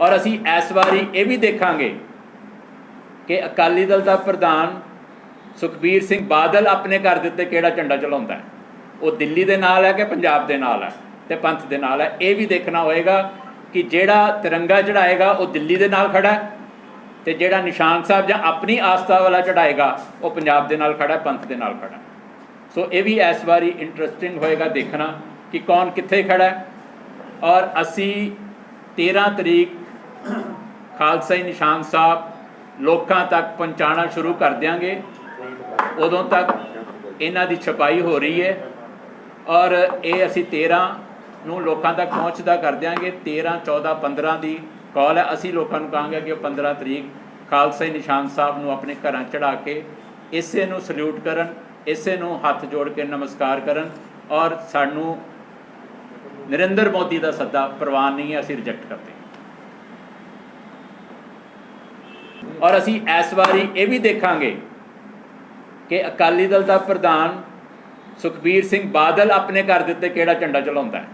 ਔਰ ਅਸੀਂ ਇਸ ਵਾਰੀ ਇਹ ਵੀ ਦੇਖਾਂਗੇ ਕਿ ਅਕਾਲੀ ਦਲ ਦਾ ਪ੍ਰਧਾਨ ਸੁਖਬੀਰ ਸਿੰਘ ਬਾਦਲ ਆਪਣੇ ਘਰ ਦੇ ਉੱਤੇ ਕਿਹੜਾ ਝੰਡਾ ਚਲਾਉਂਦਾ ਹੈ? ਉਹ ਦਿੱਲੀ ਦੇ ਨਾਲ ਹੈ ਕਿ ਪੰਜਾਬ ਦੇ ਨਾਲ ਹੈ? ਤੇ ਪੰਥ ਦੇ ਨਾਲ ਹੈ? ਇਹ ਵੀ ਦੇਖਣਾ ਹੋਏਗਾ ਕਿ ਜਿਹੜਾ ਤਿਰੰਗਾ ਚੜਾਏਗਾ ਉਹ ਦਿੱਲੀ ਦੇ ਨਾਲ ਖੜਾ ਹੈ ਤੇ ਜਿਹੜਾ ਨਿਸ਼ਾਨ ਸਾਹਿਬ ਜਾਂ ਆਪਣੀ ਆਸਥਾ ਵਾਲਾ ਚੜਾਏਗਾ ਉਹ ਪੰਜਾਬ ਦੇ ਨਾਲ ਖੜਾ ਹੈ, ਪੰਥ ਦੇ ਨਾਲ ਖੜਾ ਹੈ। ਸੋ ਇਹ ਵੀ ਇਸ ਵਾਰੀ ਇੰਟਰਸਟਿੰਗ ਹੋਏਗਾ ਦੇਖਣਾ ਕਿ ਕੌਣ ਕਿੱਥੇ ਖੜਾ ਹੈ। ਔਰ ਅਸੀਂ 13 ਤਰੀਕ ਖਾਲਸਾਈ ਨਿਸ਼ਾਨ ਸਾਹਿਬ, ਲੋਕਾਂ ਤੱਕ ਪਹੁੰਚਾਉਣਾ ਸ਼ੁਰੂ ਕਰ ਦਿਆਂਗੇ। ਉਦੋਂ ਤੱਕ ਇਹਨਾਂ ਦੀ ਛਪਾਈ ਹੋ ਰਹੀ ਹੈ ਔਰ ਇਹ ਅਸੀਂ 13 ਨੂੰ ਲੋਕਾਂ ਤੱਕ ਪਹੁੰਚਦਾ ਕਰ ਦਿਆਂਗੇ। 13 14 15 ਦੀ ਕਾਲ ਹੈ। ਅਸੀਂ ਲੋਕਾਂ ਨੂੰ ਕਹਾਂਗੇ ਕਿ ਉਹ 15 ਤਰੀਕ ਖਾਲਸਾਈ ਨਿਸ਼ਾਨ ਸਾਹਿਬ ਨੂੰ ਆਪਣੇ ਘਰਾਂ ਚੜਾ ਕੇ ਇਸੇ ਨੂੰ ਸਲੂਟ ਕਰਨ, ਇਸੇ ਨੂੰ ਹੱਥ ਜੋੜ ਕੇ ਨਮਸਕਾਰ ਕਰਨ ਔਰ ਸਾਨੂੰ ਨਰਿੰਦਰ ਮੋਦੀ ਦਾ ਸੱਦਾ ਪ੍ਰਵਾਨ ਨਹੀਂ ਹੈ, ਅਸੀਂ ਰਿਜੈਕਟ ਕਰਦੇ ਹਾਂ। ਔਰ ਅਸੀਂ ਇਸ ਵਾਰੀ ਇਹ ਵੀ ਦੇਖਾਂਗੇ ਕਿ ਅਕਾਲੀ ਦਲ ਦਾ ਪ੍ਰਧਾਨ ਸੁਖਬੀਰ ਸਿੰਘ ਬਾਦਲ ਆਪਣੇ ਘਰ ਦੇ ਉੱਤੇ ਕਿਹੜਾ ਝੰਡਾ ਚਲਾਉਂਦਾ ਹੈ?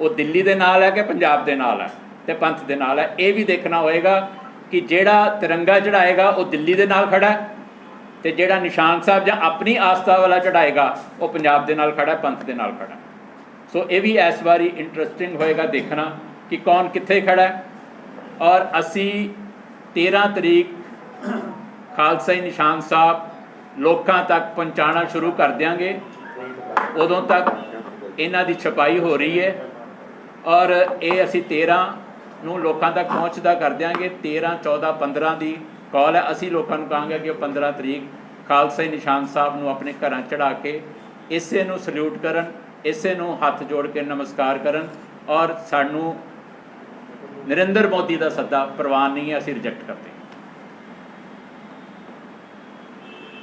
ਉਹ ਦਿੱਲੀ ਦੇ ਨਾਲ ਹੈ ਕਿ ਪੰਜਾਬ ਦੇ ਨਾਲ ਹੈ ਤੇ ਪੰਥ ਦੇ ਨਾਲ ਹੈ? ਇਹ ਵੀ ਦੇਖਣਾ ਹੋਏਗਾ ਕਿ ਜਿਹੜਾ ਤਿਰੰਗਾ ਚੜਾਏਗਾ ਉਹ ਦਿੱਲੀ ਦੇ ਨਾਲ ਖੜਾ ਹੈ ਤੇ ਜਿਹੜਾ ਨਿਸ਼ਾਨ ਸਾਹਿਬ ਜਾਂ ਆਪਣੀ ਆਸਥਾ ਵਾਲਾ ਚੜਾਏਗਾ ਉਹ ਪੰਜਾਬ ਦੇ ਨਾਲ ਖੜਾ ਪੰਥ ਦੇ ਨਾਲ ਖੜਾ ਸੋ ਇਹ ਵੀ ਇਸ ਵਾਰੀ ਇੰਟਰਸਟਿੰਗ ਹੋਏਗਾ ਦੇਖਣਾ ਕਿ ਕੌਣ ਕਿੱਥੇ ਖੜਾ ਹੈ। ਔਰ ਅਸੀਂ 13 ਤਰੀਕ ਖਾਲਸਾਈ ਨਿਸ਼ਾਨ ਸਾਹਿਬ ਲੋਕਾਂ ਤੱਕ ਪਹੁੰਚਾਉਣਾ ਸ਼ੁਰੂ ਕਰ ਦਿਆਂਗੇ। ਉਦੋਂ ਤੱਕ ਇਹਨਾਂ ਦੀ ਛਪਾਈ ਹੋ ਰਹੀ ਹੈ ਔਰ ਇਹ ਅਸੀਂ 13 ਨੂੰ ਲੋਕਾਂ ਤੱਕ ਪਹੁੰਚਦਾ ਕਰ ਦਿਆਂਗੇ। 13 14 15 ਦੀ ਕਾਲ ਹੈ। ਅਸੀਂ ਲੋਕਾਂ ਨੂੰ ਕਹਾਂਗੇ ਕਿ ਉਹ 15 ਤਰੀਕ ਖਾਲਸਾਈ ਨਿਸ਼ਾਨ ਸਾਹਿਬ ਨੂੰ ਆਪਣੇ ਘਰਾਂ ਚੜਾ ਕੇ ਇਸੇ ਨੂੰ ਸਲੂਟ ਕਰਨ, ਇਸੇ ਨੂੰ ਹੱਥ ਜੋੜ ਕੇ ਨਮਸਕਾਰ ਕਰਨ ਔਰ ਸਾਨੂੰ ਨਰਿੰਦਰ ਮੋਦੀ ਦਾ ਸੱਦਾ ਪ੍ਰਵਾਨ ਨਹੀਂ ਹੈ, ਅਸੀਂ ਰਿਜੈਕਟ ਕਰਦੇ